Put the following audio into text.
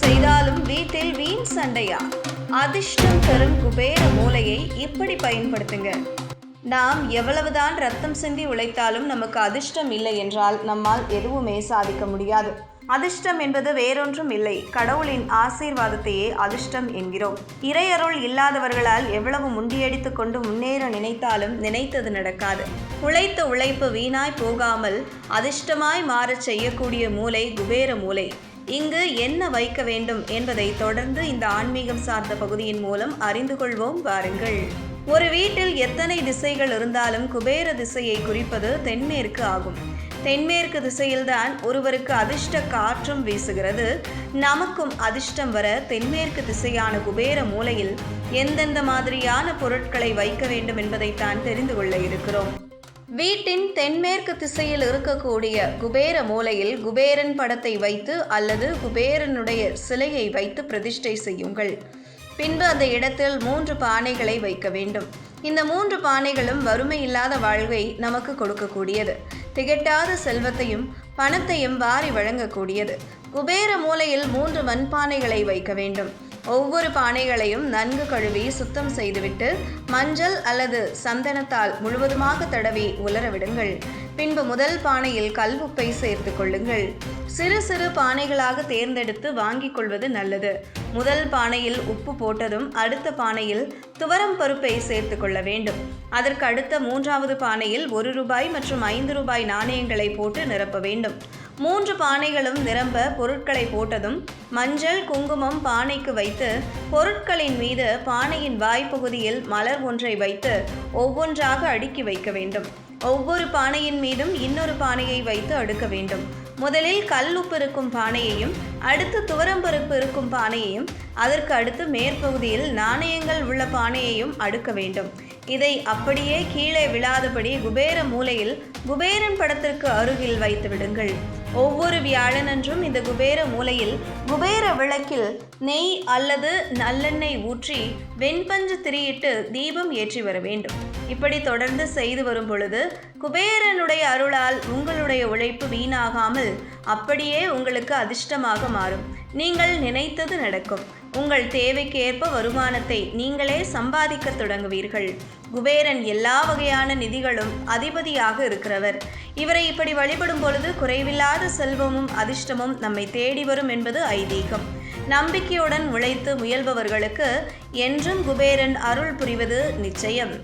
செய்தாலும் வீட்டில் வீண் சண்டையா? அதிர்ஷ்டம் தரும் குபேர மூலையை இப்படி பயன்படுத்துங்க. நாம் எவ்வளவுதான் ரத்தம் சிந்தி உழைத்தாலும் நமக்கு அதிர்ஷ்டம் இல்லை என்றால் நம்மால் எதுவுமே சாதிக்க முடியாது. அதிர்ஷ்டம் என்பது வேறொன்றும் இல்லை. கடவுளின் ஆசீர்வாதத்தையே அதிர்ஷ்டம் என்கிறோம். இறையருள் இல்லாதவர்களால் எவ்வளவு முண்டியடித்து கொண்டு முன்னேற நினைத்தாலும் நினைத்தது நடக்காது. உழைத்த உழைப்பு வீணாய் போகாமல் அதிர்ஷ்டமாய் மாறச் செய்யக்கூடிய மூலை குபேர மூலை இங்கு என்ன வைக்க வேண்டும் என்பதை தொடர்ந்து இந்த ஆன்மீகம் சார்ந்த பகுதியின் மூலம் அறிந்து கொள்வோம் வாருங்கள். ஒரு வீட்டில் எத்தனை திசைகள் இருந்தாலும் குபேர திசையை குறிப்பது தென்மேற்கு ஆகும். தென்மேற்கு திசையில்தான் ஒருவருக்கு அதிர்ஷ்ட காற்றும் வீசுகிறது. நமக்கும் அதிர்ஷ்டம் வர தென்மேற்கு திசையான குபேர மூலையில் எந்தெந்த மாதிரியான பொருட்களை வைக்க வேண்டும் என்பதைத்தான் தெரிந்து கொள்ள இருக்கிறோம். வீட்டின் தென்மேற்கு திசையில் இருக்கக்கூடிய குபேர மூலையில் குபேரன் படத்தை வைத்து அல்லது குபேரனுடைய சிலையை வைத்து பிரதிஷ்டை செய்யுங்கள். பின்பு அந்த இடத்தில் மூன்று பானைகளை வைக்க வேண்டும். இந்த மூன்று பானைகளும் வறுமை இல்லாத வாழ்வை நமக்கு கொடுக்கக்கூடியது. திகட்டாத செல்வத்தையும் பணத்தையும் வாரி வழங்கக்கூடியது. குபேர மூலையில் மூன்று மண்பானைகளை வைக்க வேண்டும். ஒவ்வொரு பானைகளையும் நன்கு கழுவி சுத்தம் செய்துவிட்டு மஞ்சள் அல்லது சந்தனத்தால் முழுவதுமாக தடவி உலரவிடுங்கள் பின்பு முதல் பானையில் கல்வுப்பை சேர்த்து கொள்ளுங்கள். சிறு சிறு பானைகளாக தேர்ந்தெடுத்து வாங்கிக் கொள்வது நல்லது. முதல் பானையில் உப்பு போட்டதும் அடுத்த பானையில் துவரம் பருப்பை சேர்த்து கொள்ள வேண்டும். அதற்கு அடுத்த மூன்றாவது பானையில் ஒரு ரூபாய் மற்றும் ஐந்து ரூபாய் நாணயங்களை போட்டு நிரப்ப வேண்டும். மூன்று பானைகளும் நிரம்ப பொருட்களை போட்டதும் மஞ்சள் குங்குமம் பானைக்கு வைத்து பொருட்களின் மீது பானையின் வாய்ப்பகுதியில் மலர் ஒன்றை வைத்து ஒவ்வொன்றாக அடுக்கி வைக்க வேண்டும். ஒவ்வொரு பானையின் மீதும் இன்னொரு பானையை வைத்து அடுக்க வேண்டும். முதலில் கல் உப்பு இருக்கும் பானையையும் அடுத்து துவரம்பருப்பு இருக்கும் பானையையும் அதற்கு அடுத்து மேற்பகுதியில் நாணயங்கள் உள்ள பானையையும் அடுக்க வேண்டும். இதை அப்படியே கீழே விழாதபடி குபேர மூலையில் குபேரன் படத்திற்கு அருகில் வைத்து விடுங்கள். ஒவ்வொரு வியாழனன்றும் இந்த குபேர மூலையில் குபேர விளக்கில் நெய் அல்லது நல்லெண்ணெய் ஊற்றி வெண்பஞ்சு திரியிட்டு தீபம் ஏற்றி வர வேண்டும். இப்படி தொடர்ந்து செய்து வரும் பொழுது குபேரனுடைய அருளால் உங்களுடைய உழைப்பு வீணாகாமல் அப்படியே உங்களுக்கு அதிர்ஷ்டமாக மாறும். நீங்கள் நினைத்தது நடக்கும். உங்கள் தேவைக்கு ஏற்ப வருமானத்தை நீங்களே சம்பாதிக்க தொடங்குவீர்கள். குபேரன் எல்லா வகையான நிதிகளும் அதிபதியாக இருக்கிறவர். இவரை இப்படி வழிபடும் பொழுது குறைவில்லாத செல்வமும் அதிர்ஷ்டமும் நம்மை தேடி வரும் என்பது ஐதீகம். நம்பிக்கையுடன் உழைத்து முயல்பவர்களுக்கு என்றும் குபேரன் அருள் புரிவது நிச்சயம்.